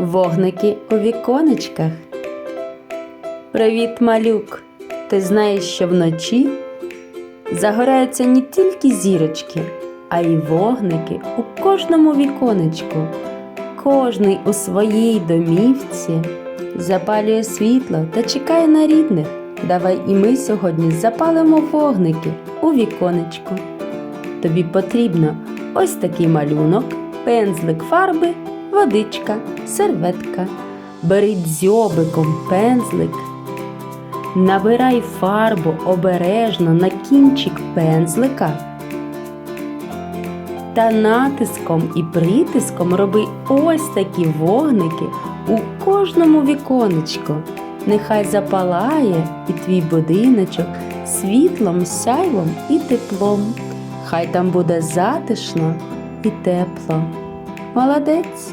Вогники у віконечках. Привіт, малюк! Ти знаєш, що вночі загораються не тільки зірочки, а й вогники у кожному віконечку. Кожний у своїй домівці запалює світло та чекає на рідних. Давай і ми сьогодні запалимо вогники у віконечку. Тобі потрібно ось такий малюнок, пензлик фарби, водичка, серветка. Бери дзьобиком пензлик. Набирай фарбу обережно на кінчик пензлика. Та натиском і притиском роби ось такі вогники у кожному віконечку. Нехай запалає і твій будиночок світлом, сяйвом і теплом. Хай там буде затишно і тепло. Молодець!